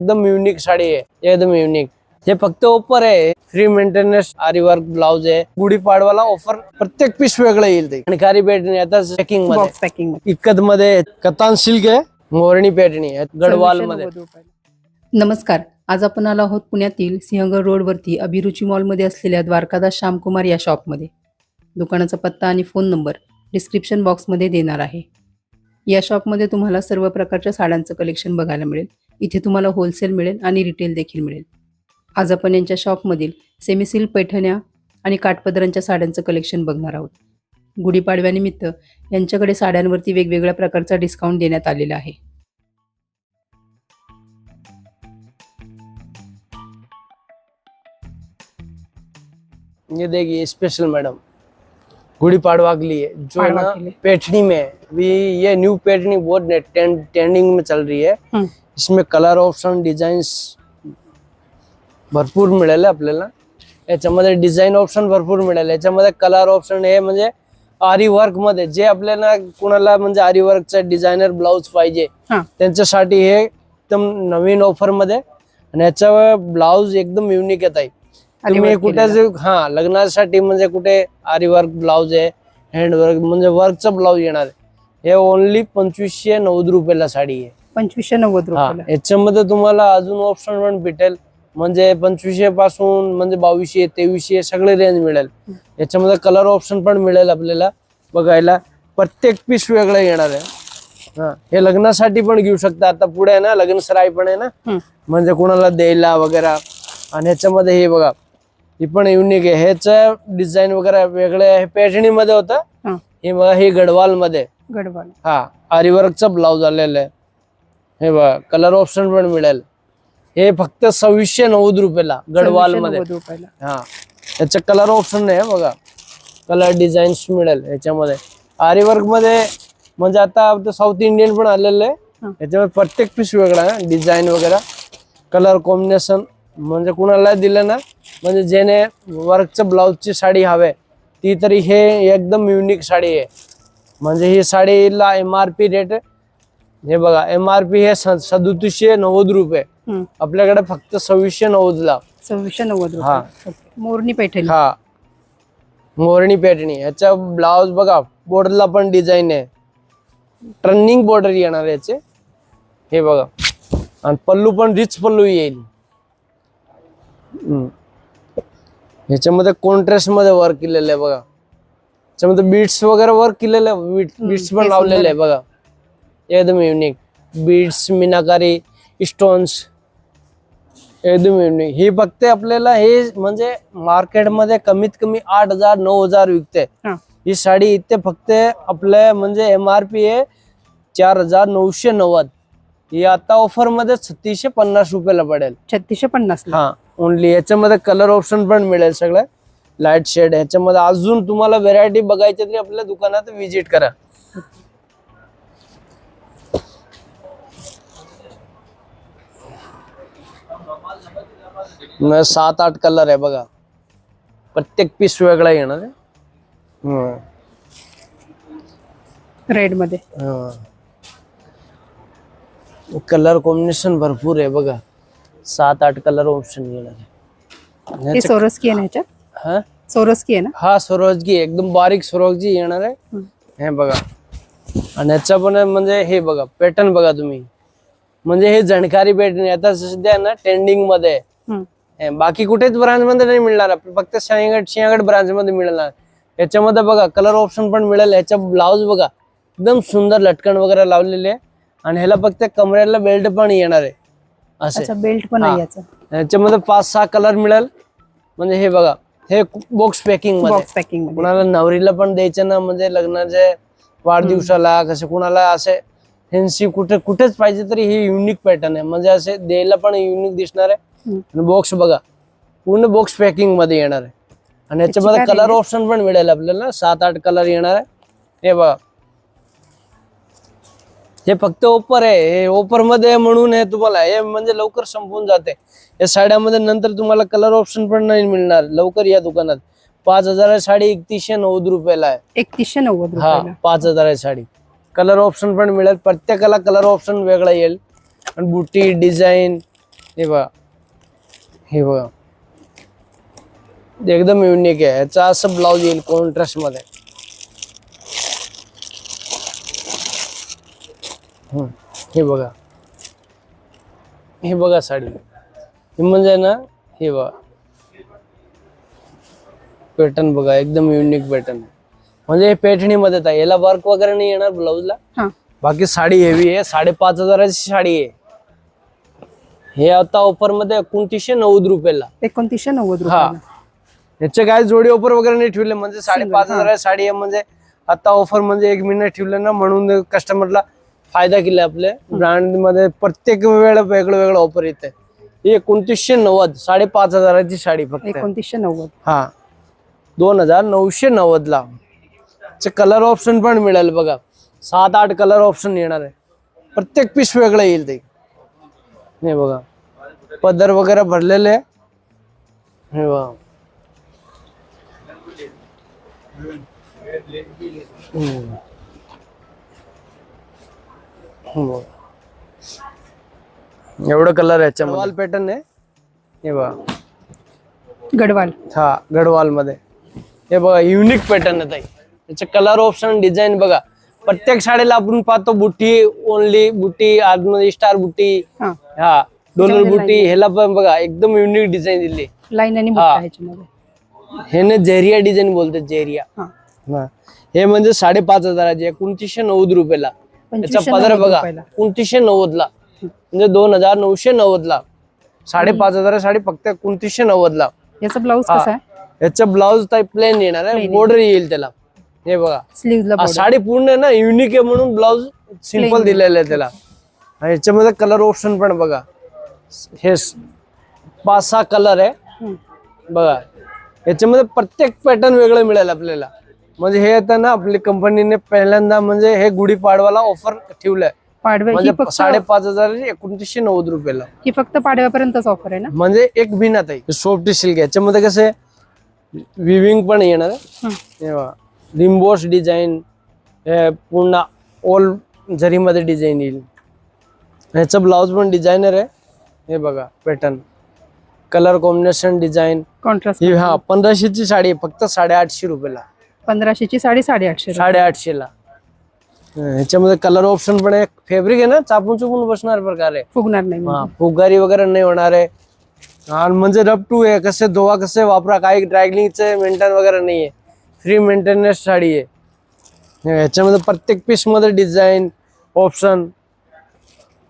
एकदम युनिक साडी आहे. एकदम युनिक हे फक्त ऑफर आहे. Free maintenance aari work blouse आहे. गुढीपाडवाला ऑफर प्रत्येक पीस वेगळं येईल ते. आणि खारी पेटणी आता पॅकिंगमध्ये. बॉक्स पॅकिंग इकत मध्ये कतान सिल्क आहे. मोरणी पेटणी आहे. गडवाल मध्ये. नमस्कार. आज आपण आलो आहोत पुण्यातील सिंहगड रोडवरती अभिरुची मॉलमध्ये असलेल्या द्वारकादास श्यामकुमार या शॉपमध्ये दुकानाचा पत्ता आणि फोन नंबर डिस्क्रिप्शन बॉक्समध्ये देणार आहे. या शॉपमध्ये तुम्हाला सर्व प्रकारच्या साड्यांचं कलेक्शन बघायला मिळेल. इथे तुम्हाला होलसेल मिळेल आणि रिटेल देखील मिळेल. आज आपण यांच्या शॉपमधील सेमिसिल्क पैठण्या आणि काठपदरांच्या साड्यांचं कलेक्शन बघणार आहोत. गुढीपाडव्यानिमित्त यांच्याकडे साड्यांवरती वेगवेगळ्या प्रकारचा डिस्काउंट देण्यात आलेला आहे. ये देखिए स्पेशल मैडम गुड़ी पाड़वा के लिए जो है ना। पेठनी में है। भी ये न्यू पेठनी बहुत ट्रेंडिंग में चल रही है. इसमें कलर ऑप्शन डिझाईन्स भरपूर मिळेल आपल्याला याच्यामध्ये डिझाईन ऑप्शन भरपूर मिळेल याच्यामध्ये कलर ऑप्शन हे म्हणजे आरी वर्कमध्ये जे आपल्याला कुणाला म्हणजे आरी वर्कचा डिझायनर ब्लाउज पाहिजे त्यांच्यासाठी हे एकदम नवीन ऑफरमध्ये आणि याचा ब्लाउज एकदम युनिक येत आहे work कुठे हा लग्नासाठी म्हणजे कुठे आरी वर्क ब्लाउज आहे हँड वर्क म्हणजे वर्कचा ब्लाउज येणार आहे. हे ओनली पंचवीसशे नव्वद रुपयाला साडी आहे. पंचवीसशे नव्वद रुपयाला. याच्यामध्ये तुम्हाला अजून ऑप्शन पण भेटेल. म्हणजे पंचवीसशे पासून म्हणजे बावीसशे तेवीसशे सगळे रेंज मिळेल. याच्यामध्ये कलर ऑप्शन पण मिळेल आपल्याला बघायला. प्रत्येक पीस वेगळं येणार आहे. हा हे लग्नासाठी पण घेऊ शकता. आता पुढे आहे ना लग्न सराई पण आहे ना. म्हणजे कोणाला द्यायला वगैरे. आणि ह्याच्यामध्ये हे बघा ही पण युनिक आहे. ह्याचं डिझाईन वगैरे वेगळं आहे. पेठणी मध्ये होतं. हा. बघा हे गडवाल मध्ये गडवाल. हा आरीवर्कचा ब्लाउज आलेला आहे. हे बघा कलर ऑप्शन पण मिळेल. हे फक्त सव्वीसशे नव्वद रुपयाला गडवाल मध्ये हा. याचं कलर ऑप्शन नाही आहे बघा. कलर डिझाईन्स मिळेल याच्यामध्ये आरीवर्कमध्ये म्हणजे आता साऊथ इंडियन पण आलेलं आहे. याच्यामध्ये प्रत्येक पीस वेगळा आहे. डिझाईन वगैरे कलर कॉम्बिनेशन म्हणजे कुणाला दिलं ना म्हणजे जेने वर्कचं ब्लाउजची साडी हवे ती तरी हे एकदम युनिक साडी आहे. म्हणजे ही साडीला एम आर पी रेट हे बघा एम आर पी हे सदोतीसशे नव्वद रुपये. आपल्याकडे फक्त सव्वीसशे नव्वद ला सव्वीसशे नव्वद हा. मोरणी पैठणी. हा. मोरणी पेटणी याचा ब्लाउज बघा बॉर्डरला पण डिझाईन आहे. टर्निंग बॉर्डर येणार याचे. हे बघा. आणि पल्लू पण रिच पल्लू येईल. ह्याच्यामध्ये कॉन्ट्रास्टमध्ये वर्क केलेलं आहे बघा. त्याच्यामध्ये बीट्स वगैरे वर्क केलेलं आहे. बीट्स पण लावलेले आहे बघा. एकदम युनिक बीट्स मीनाकारी स्टोन्स एकदम युनिक ही फक्त आपल्याला हे म्हणजे मार्केटमध्ये कमीत कमी आठ हजार नऊ हजार विकते. हा. ही साडी इथे फक्त आपल्या म्हणजे एम आर पी आहे चार हजार नऊशे नव्वद. ही आता ऑफरमध्ये छत्तीसशे पन्नास रुपयाला पडेल. छत्तीसशे पन्नास हा. ओनली याच्यामध्ये कलर ऑप्शन पण मिळेल सगळं. लाइट शेड ह्याच्यामध्ये अजून तुम्हाला व्हेरायटी बघायची तरी आपल्या दुकानात व्हिजिट करा. सात आठ कलर आहे बघा. प्रत्येक पीस वेगळा येणार आहे. रेडमध्ये. कलर कॉम्बिनेशन भरपूर आहे बघा. सात आठ कलर ऑप्शन येणार आहे. हे सोरस्की आहे ना ह्याच्यात हा? सोरस्की आहे ना? हा सरोजगी एकदम बारीक सरोजगी येणार आहे. हे बघा. आणि पण म्हणजे हे बघा पॅटर्न बघा तुम्ही. म्हणजे हे पॅटर्न आता सध्या ना ट्रेंडिंगमध्ये आहे. हम्म. हे बाकी कुठेच ब्रांच मध्ये नाही मिळणार. आपल्याला फक्त सिंहगड सिंहगड ब्रांच मध्ये मिळणार. याच्यामध्ये बघा कलर ऑप्शन पण मिळेल. याचा ब्लाउज बघा. एकदम सुंदर लटकन वगैरे लावलेले आहे. आणि ह्याला फक्त कमरेला बेल्ट पण येणार आहे. अच्छा बेल्ट पण. आहे याचा. याच्यामध्ये पाच सहा कलर मिळेल. म्हणजे हे बघा हे बॉक्स पॅकिंगमध्ये. बॉक्स पॅकिंगमध्ये. कुणाला नवरीला पण द्यायचं ना म्हणजे लग्नाचे वाढदिवसाला कसं कुणाला असे फॅन्सी कुठे कुठेच पाहिजे तरी हे युनिक पॅटर्न आहे. म्हणजे असे द्यायला पण युनिक दिसणार आहे. आणि बॉक्स बघा पूर्ण बॉक्स पॅकिंगमध्ये येणार आहे. आणि याच्यामध्ये कलर? ऑप्शन पण मिळेल आपल्याला. सात आठ कलर येणार आहे. हे बघा. हे फक्त ऑफर आहे. हे ऑफरमध्ये आहे म्हणून हे तुम्हाला हे म्हणजे लवकर संपून जाते. या साड्यामध्ये नंतर तुम्हाला कलर ऑप्शन पण नाही मिळणार. लवकर या दुकानात. पाच हजार साडी एकतीसशे नव्वद रुपयाला आहे. एकतीसशे नव्वद हा पाच हजार साडी. कलर ऑप्शन पण मिळेल. प्रत्येकाला कलर ऑप्शन वेगळा येईल. आणि बुटी डिझाईन हे बघा. हे बघा. एकदम युनिक आहे. याचा असं ब्लाऊज येईल कॉन्ट्रास्टमध्ये. हे. बघा. हे बघा साडी. हे म्हणजे ना हे बघा. पॅटर्न बघा एकदम युनिक पॅटर्न म्हणजे हे पैठणीमध्ये आहे याला वर्क वगैरे नाही येणार ब्लाऊजला हा. बाकी साडी हेवी आहे साडेपाच हजाराची साडी आहे. हे आता ऑफरमध्ये एकोणतीसशे नव्वद रुपयाला. एकोणतीसशे नव्वद हा. याचे काय जोडी ऑफर वगैरे नाही ठेवले म्हणजे साडेपाच हजाराची साडी आहे म्हणजे आता ऑफर म्हणजे एक महिना ठेवले ना म्हणून कस्टमरला फायदा केला आपले ब्रँडमध्ये प्रत्येक वेळ वेगळं वेगळं ऑफर येते एकोणतीसशे नव्वद साडेपाच हजाराची साडी फक्त. एकोणतीसशे नव्वद. हा. दोन हजार नऊशे नव्वद ला कलर ऑप्शन पण मिळेल बघा. सात आठ कलर ऑप्शन येणार आहे. प्रत्येक पीस वेगळं येईल ते. हे बघा. पदर वगैरे भरलेले. हे बघा. हम्म. एवढं कलर वॉल पॅटर्न आहे. हे बघा. गडवाल. हा गडवाल मध्ये हे बघा युनिक पॅटर्न आहे ताई. त्याचे कलर ऑप्शन डिझाईन बघा. प्रत्येक शाळेला आपण पाहतो बुट्टी ओनली बुट्टी आतमध्ये स्टार बुट्टी. हा. हा डोलर बुट्टी ह्याला पण बघा एकदम युनिक डिझाईन दिली. लाईन आणि हा. ह्याने जेरिया डिझाईन बोलतात जेरिया. हा. हा. हे म्हणजे साडेपाच हजाराचे एकोणतीसशे नव्वद रुपयाला. त्याचा नव्वद बघा. एकोणतीसशे नव्वद ला म्हणजे दोन हजार नऊशे नव्वद ला साडेपाच हजार साडी फक्त एकोणतीसशे नव्वद ला याचा ब्लाऊज कसा आहे? याचं ब्लाऊज टाईप प्लेन येणार आहे बॉर्डर येईल. त्याला. हे बघा. साडी पूर्ण आहे ना युनिक आहे म्हणून ब्लाऊज सिंपल दिलेलं आहे त्याला. याच्यामध्ये कलर ऑप्शन पण बघा. हे पाच सहा कलर आहे. बघा. याच्यामध्ये प्रत्येक पॅटर्न वेगळं मिळेल आपल्याला. म्हणजे हे आता ना आपली कंपनीने पहिल्यांदा म्हणजे हे गुढीपाडवाला ऑफर ठेवलंय. पाडव्या ही म्हणजे फक्त साडेपाच हजार एकोणतीसशे नव्वद रुपयाला. ही फक्त पाडव्यापर्यंतच ऑफर आहे ना? म्हणजे एक भिनात आहे. सॉफ्ट सिल्क याच्यामध्ये कसं विविंग पण येणार आहे. हं. रिम्बोस डिझाईन हे पूर्ण ऑल जरीमध्ये डिझाईन येईल. ह्याचं ब्लाऊज पण डिझायनर आहे. हे बघा pattern colour combination design contrast ही हा पंधराशेची साडी आहे फक्त साडेआठशे रुपयाला. पंधराशेची साडी साडेआठशे रुपये. साडेआठशेला. हं, ह्याच्यामध्ये कलर ऑप्शन पण आहे फॅब्रिक आहे ना चापून चुपून बसणार प्रकार. आहे फुगणार नाही म्हणजे. हा फुगारी वगैरे नाही होणार आहे. आणि म्हणजे रब टू आहे कसे धुवा कसे वापरा काही ड्रायग्लिंगचे मेंटेन वगैरे नाही आहे. फ्री मेंटेनन्स साडी आहे. याच्यामध्ये प्रत्येक पीसमध्ये डिझाईन ऑप्शन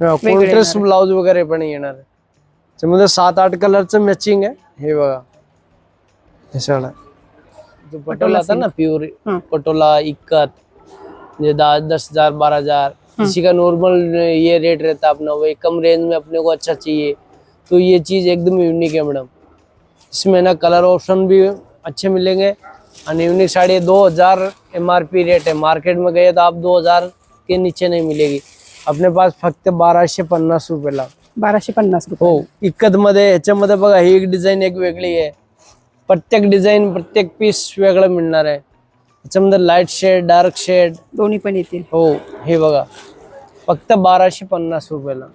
कॉन्ट्रेस्ट ब्लाऊज वगैरे पण येणार आहे. त्याच्यामध्ये सात आठ कलरचं मॅचिंग आहे. हे बघा. हे सगळं. जो पटोला था ना प्योर हं. पटोला इक्कत दा- दस हजार बारह हजार. किसी का नॉर्मल ये रेट रहता है अपना वही कम रेंज में अपने को अच्छा चाहिए। तो ये चीज एकदम यूनिक है मैडम इसमें ना कलर ऑप्शन भी अच्छे मिलेंगे और यूनिक साड़ी दो हजार एम आर पी रेट है। मार्केट में गए तो आप दो हजार के नीचे नहीं मिलेगी। अपने पास फक्त बाराशे पन्नास रुपयाला बाराशे पन्नास रुपये हो इकत मध्ये ह्याच्यामध्ये बघा ही एक डिझाईन एक वेगळी आहे। प्रत्येक डिझाईन प्रत्येक पीस वेगळं मिळणार आहे. ह्याच्यामध्ये लाइट शेड डार्क शेड दोन्ही पण येतील. हो हे बघा. फक्त बाराशे पन्नास रुपयाला.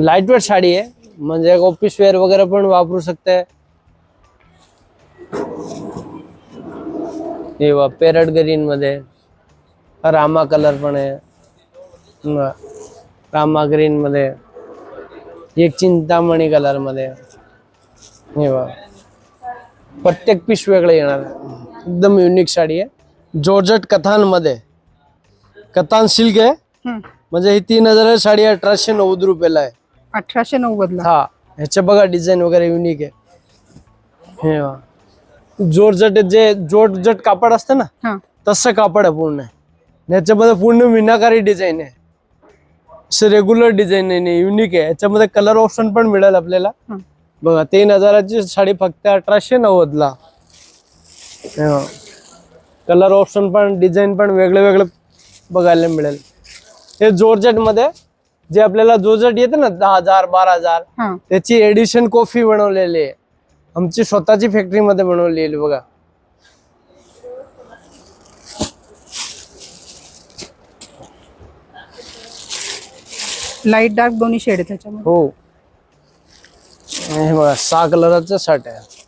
लाइट वेट साडी आहे. म्हणजे ऑफिस वेअर वगैरे पण वापरू शकते. हे बघा पेरट ग्रीन मध्ये. रामा कलर पण आहे. रामा ग्रीन मध्ये. एक चिंतामणी कलरमध्ये हे बघा. प्रत्येक पीस वेगळं येणार. एकदम युनिक साडी आहे. जॉर्जट कथांमध्ये कथान सिल्क आहे. म्हणजे ही तीन हजार साडी अठराशे नव्वद रुपयाला आहे. अठराशे नव्वद हा. ह्याच्या बघा डिझाईन वगैरे युनिक आहे. हे बघा. जॉर्जट जे जॉर्जट कापड असतं ना तसं कापड आहे पूर्ण. ह्याच्यामध्ये पूर्ण मीनाकारी डिझाईन आहे. रेग्युलर डिझाईन आहे युनिक आहे. ह्याच्यामध्ये कलर ऑप्शन पण मिळेल आपल्याला. बघा तीन हजाराची साडी फक्त अठराशे नव्वद ला कलर ऑप्शन पण डिझाईन पण वेगळे वेगळे बघायला मिळेल. हे जॉर्जटमध्ये जे आपल्याला जॉर्जट येते ना दहा हजार बारा हजार त्याची एडिशन कॉफी बनवलेली आहे. आमची स्वतःची फॅक्टरी मध्ये बनवलेली बघा. लाइट डार्क दोन्ही शेड आहे त्याच्यामध्ये. हो. हे बघा सहा कलराचा शर्ट आहे.